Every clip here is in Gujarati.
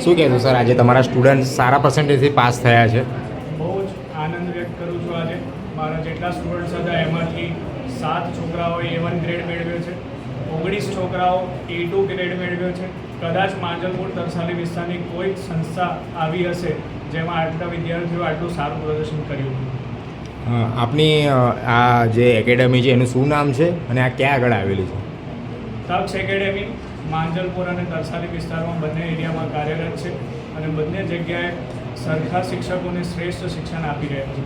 શું કહેશો સર? આજે તમારા સ્ટુડન્ટ સારા પર્સન્ટેજથી પાસ થયા છે. બહુ જ આનંદ વ્યક્ત કરું છું આજે. મારા જેટલા સ્ટુડન્ટ્સ હતા એમાંથી સાત છોકરાઓએ એ વન ગ્રેડ મેળવ્યો છે. ઓગણીસ છોકરાઓ એ ટુ ગ્રેડ મેળવ્યો છે. કદાચ માંજલપુર તરસાલી વિસ્તારની કોઈ જ સંસ્થા આવી હશે જેમાં આટલા વિદ્યાર્થીઓ આટલું સારું પ્રદર્શન કર્યું અ, આપની આ જે એકેડમી છે એનું શું નામ છે અને આ ક્યાં આગળ આવેલી છે? તક્ષ એકેડેમી માંજલપુર અને તરસાલી વિસ્તારમાં બંને એરિયામાં કાર્યરત છે અને બંને જગ્યાએ સરખા શિક્ષકોને શ્રેષ્ઠ શિક્ષણ આપી રહ્યા છે.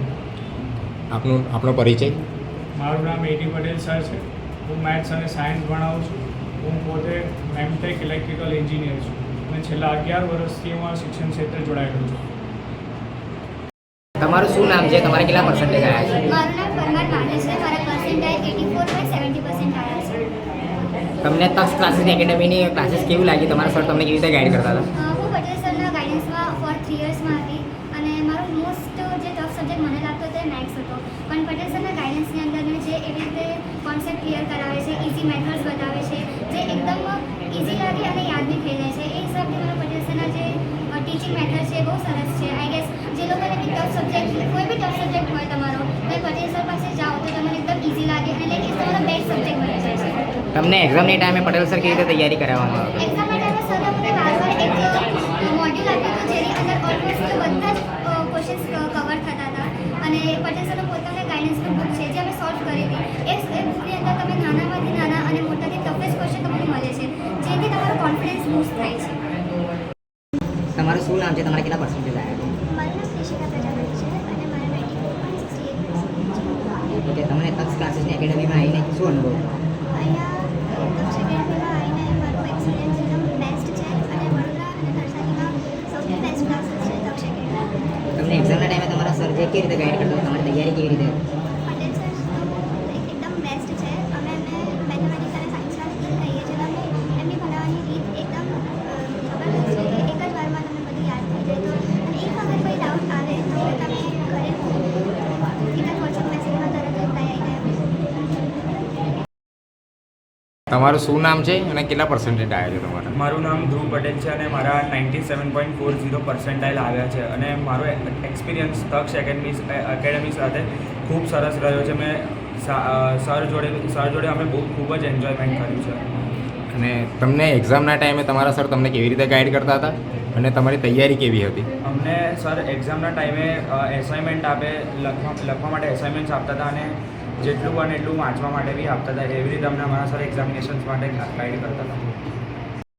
આપનો આપનો પરિચય? મારું નામ એડી પટેલ સર છે. હું મેથ્સ અને સાયન્સ ભણાવું છું. હું પોતે એમટેક ઇલેક્ટ્રિકલ એન્જિનિયર છું અને છેલ્લા અગિયાર વર્ષથી હું આ શિક્ષણ ક્ષેત્રે જોડાયેલો છું. તમારું શું નામ છે? તમારે કેટલા પર્સન્ટેજ આવ્યા છે? મારું નામ પરમાર માને છે. મારા પર્સન્ટેજ એટી ફોર સેવન્ટી છે તમને તક્ષ ક્લાસીસ એકેડમીની ક્લાસીસ કેવું લાગ્યું તમારા સર તમને કેવી રીતે ગાઈડ કરતા હતા? હું પટેલ સરના ફોર થ્રી યર્સમાં હતી અને મારો મોસ્ટ જે ટફ સબ્જેક્ટ મને લાગતો હતો એ હતો. પણ પટેલ સરના અંદર જે એવી રીતે કોન્સેપ્ટ ક્લિયર કરાવે છે ઇઝી મેથડ્સ બતાવે છે, જે એકદમ ઇઝી લાગે અને યાદ બી થઈ જાય છે. એ હિસાબથી મારા પટેલ જે ટીચિંગ મેથડ છે બહુ સરસ છે. આઈ ગેસ જે લોકોને બી ટફ સબ્જેક્ટ કોઈ બી ટફ સબ્જેક્ટ હોય તમારો, તો પટેલ સર પાસે જાઓ તો તમને એકદમ ઇઝી લાગે અને લાઈક તમારો બેસ્ટ તમને એક્ઝામની ટાઈમે પટેલ સર કેવી રીતે તૈયારી કરાવવામાં આવે? અને પટેલ પોતાના ગાઈડન્સની બુક છે જે અમે સોલ્વ કરી હતી. એ બુકની અંદર તમે નાનામાંથી નાના અને મોટાથી ટફેસ્ટ ક્વેશ્ચન તમને મળે છે જેથી તમારો કોન્ફિડન્સ બૂસ્ટ થાય છે. તમારું શું નામ છે? તમારે કેટલા પર્સન્ટેજ આવ્યા મારું નામ ક્રિશિકા પ્રજાપતિ છે અને મારા નાઇન્ટી ફોર પોઈન્ટ સિક્સટી છે. ઓકે તમને તક્ષ ક્લાસીસની એકેડમીમાં આવીને શું અનુભવ? અહીંયા દક્ષ એકેડમીમાં આવીને મારું એક્સપિરિયન્સ એકદમ બેસ્ટ છે અને વડોદરા અને નવસારીમાં સૌથી બેસ્ટ ક્લાસીસ છે દક્ષ એકેડમી તમને એક્ઝામના ટાઈમે તમારા સર જે કેવી રીતે ગાઈડ કરતા હતા તમારી તૈયારી કેવી રીતે પટેલ સર એકદમ બેસ્ટ છે અમે એમને મેથેમેટિક્સ અને સાયન્સના સ્કિલ કહીએ છીએ અને એમની ભણાવવાની રીત એકદમ અ, જબરદસ્ત છે કે એક જ વારમાં તમને બધું યાદ થઈ જાય તો અને એક અગર કોઈ ડાઉટ આવે તો તમે ઘરે સીધા વોટ્સઅપ મેસેજમાં તરત જ રિપ્લાય આવી જાય તમારું શું નામ છે અને કેટલા પર્સન્ટેજ આવ્યા છે તમારા? મારું નામ ધ્રુવ પટેલ છે અને મારા ninety seven point four zero percentile આવ્યા છે અને મારો એક્સપિરિયન્સ તક્ષ એકેડમી એકેડમી સાથે ખૂબ સરસ રહ્યો છે. મેં સર જોડે સર જોડે અમે બહુ ખૂબ જ એન્જોયમેન્ટ કર્યું છે. અને તમને એક્ઝામના ટાઈમે તમારા સર તમને કેવી રીતે ગાઈડ કરતા હતા? અને તમારી તૈયારી કેવી હતી? અમને સર એક્ઝામના ટાઈમે એસાઇનમેન્ટ આપે લખવા લખવા માટે એસાઇનમેન્ટ્સ આપતા હતા અને જેટલું બને એટલું વાંચવા માટે બી આપતા હતા. એવી રીતે અમને અમારા સર એક્ઝામિનેશન્સ માટે ગાઈડ કરતા હતા.